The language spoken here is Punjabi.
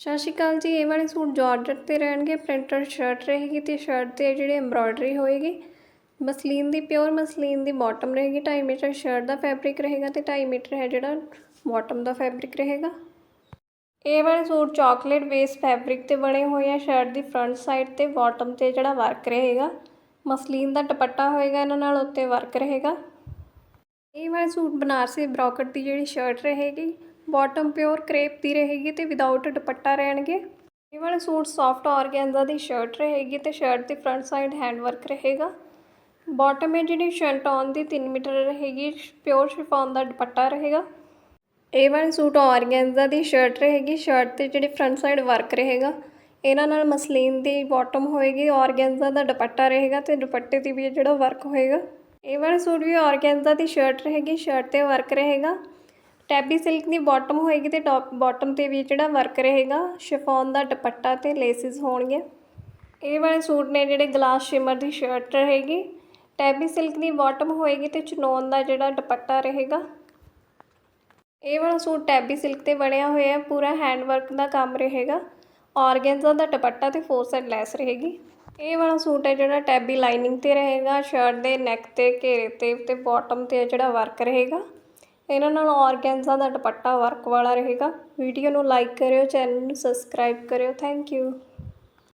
ਸਤਿ ਸ਼੍ਰੀ ਅਕਾਲ ਜੀ, ਇਹ ਵਾਲੇ ਸੂਟ ਜਾਰਜਟ ਤੇ ਰਹਿਣਗੇ ਪ੍ਰਿੰਟਡ ਸ਼ਰਟ ਰਹੇਗੀ ਤੇ ਸ਼ਰਟ ਤੇ ਜਿਹੜੀ ਐਮਬ੍ਰੋਇਡਰੀ ਹੋਏਗੀ। ਮਸਲੀਨ ਦੀ ਪਿਓਰ ਮਸਲੀਨ ਦੀ ਬਾਟਮ ਰਹੇਗੀ 2.5 ਮੀਟਰ ਸ਼ਰਟ ਦਾ ਫੈਬਰਿਕ ਰਹੇਗਾ ਤੇ 2.5 ਮੀਟਰ ਹੈ ਜਿਹੜਾ ਬਾਟਮ ਦਾ ਫੈਬਰਿਕ ਰਹੇਗਾ। ਇਹ ਵਾਲੇ ਸੂਟ ਚਾਕਲੇਟ ਬੇਸ ਫੈਬਰਿਕ ਤੇ ਬਣੇ ਹੋਏ ਆ ਸ਼ਰਟ ਦੀ ਫਰੰਟ ਸਾਈਡ ਤੇ ਬਾਟਮ ਤੇ ਜਿਹੜਾ ਵਰਕ ਰਹੇਗਾ। ਮਸਲੀਨ ਦਾ ਦੁਪੱਟਾ ਹੋਏਗਾ ਇਹਨਾਂ ਨਾਲ, ਉੱਤੇ ਵਰਕ ਰਹੇਗਾ। ਇਹ ਵਾਲਾ ਸੂਟ ਬਨਾਰਸੀ ਬ੍ਰੋਕਟ ਦੀ ਜਿਹੜੀ ਸ਼ਰਟ ਰਹੇਗੀ ਬਾਟਮ ਪਿਓਰ ਕਰੇਪ ਦੀ ਰਹੇਗੀ ਤੇ ਵਿਦਆਊਟ ਦੁਪੱਟਾ ਰਹਿਣਗੇ। ਇਹ ਵਾਲਾ ਸੂਟ ਸੌਫਟ ਆਰਗੈਂਜ਼ਾ ਦੀ ਸ਼ਰਟ ਰਹੇਗੀ ਤੇ ਸ਼ਰਟ ਦੀ ਫਰੰਟ ਸਾਈਡ ਹੈਂਡ ਵਰਕ ਰਹੇਗਾ। ਬਾਟਮ ਹੈ ਜਿਹੜੀ ਸ਼ੈਂਟੌਨ ਦੀ 3 ਮੀਟਰ ਰਹੇਗੀ ਪਿਓਰ ਸ਼ਿਫੋਨ ਦਾ ਦੁਪੱਟਾ ਰਹੇਗਾ। ਇਹ ਵਾਲਾ ਸੂਟ ਆਰਗੈਂਜ਼ਾ ਦੀ ਸ਼ਰਟ ਰਹੇਗੀ ਸ਼ਰਟ ਤੇ ਜਿਹੜੀ ਫਰੰਟ ਸਾਈਡ ਵਰਕ ਰਹੇਗਾ। ਇਹਨਾਂ ਨਾਲ ਮਸਲੀਨ ਦੀ ਬਾਟਮ ਹੋਏਗੀ ਆਰਗੈਂਜ਼ਾ ਦਾ ਦੁਪੱਟਾ ਰਹੇਗਾ ਤੇ ਦੁਪੱਟੇ ਤੇ ਵੀ ਜਿਹੜਾ ਵਰਕ ਹੋਏਗਾ। ਇਹ ਵਾਲਾ ਸੂਟ ਵੀ ਆਰਗੈਂਜ਼ਾ ਦੀ ਸ਼ਰਟ ਰਹੇਗੀ ਸ਼ਰਟ ਤੇ ਵਰਕ ਰਹੇਗਾ। ਟੈਬੀ ਸਿਲਕ ਦੀ ਬਾਟਮ ਹੋਏਗੀ ਤੇ ਟੌਪ ਬਾਟਮ ਤੇ ਵੀ ਜਿਹੜਾ ਵਰਕ ਰਹੇਗਾ ਸ਼ਿਫੋਨ ਦਾ ਦੁਪੱਟਾ ਤੇ ਲੇਸਿਸ ਹੋਣਗੇ। ਇਹ ਵਾਲੇ ਸੂਟ ਨੇ ਜਿਹੜੇ ਗਲਾਸ ਸ਼ਿਮਰ ਦੀ ਸ਼ਰਟ ਰਹੇਗੀ। ਟੈਬੀ ਸਿਲਕ ਦੀ ਬਾਟਮ ਹੋਏਗੀ ਤੇ ਚਨੋਨ ਦਾ ਜਿਹੜਾ ਦੁਪੱਟਾ ਰਹੇਗਾ। ਇਹ ਵਾਲਾ ਸੂਟ ਟੈਬੀ ਸਿਲਕ ਤੇ ਬਣਿਆ ਹੋਇਆ ਹੈ ਪੂਰਾ ਹੈਂਡ ਵਰਕ ਦਾ ਕੰਮ ਰਹੇਗਾ। ਆਰਗੈਂਜ਼ਾ ਦਾ ਦੁਪੱਟਾ ਤੇ ਫੋਰ ਸਾਈਡ ਲੈਸ ਰਹੇਗੀ। ਇਹ ਵਾਲਾ ਸੂਟ ਹੈ ਜਿਹੜਾ ਟੈਬੀ ਲਾਈਨਿੰਗ ਤੇ ਰਹੇਗਾ ਸ਼ਰਟ ਦੇ ਨੈਕ ਤੇ, ਘੇਰੇ ਤੇ ਤੇ ਬਾਟਮ ਤੇ ਜਿਹੜਾ ਵਰਕ ਰਹੇਗਾ। ਇਹਨਾਂ ਨਾਲ ਆਰਗੈਂਜ਼ਾ ਦਾ ਦੁਪੱਟਾ ਵਰਕ ਵਾਲਾ ਰਹੇਗਾ। ਵੀਡੀਓ ਨੂੰ ਲਾਈਕ ਕਰਿਓ ਚੈਨਲ ਨੂੰ ਸਬਸਕ੍ਰਾਈਬ ਕਰਿਓ। Thank you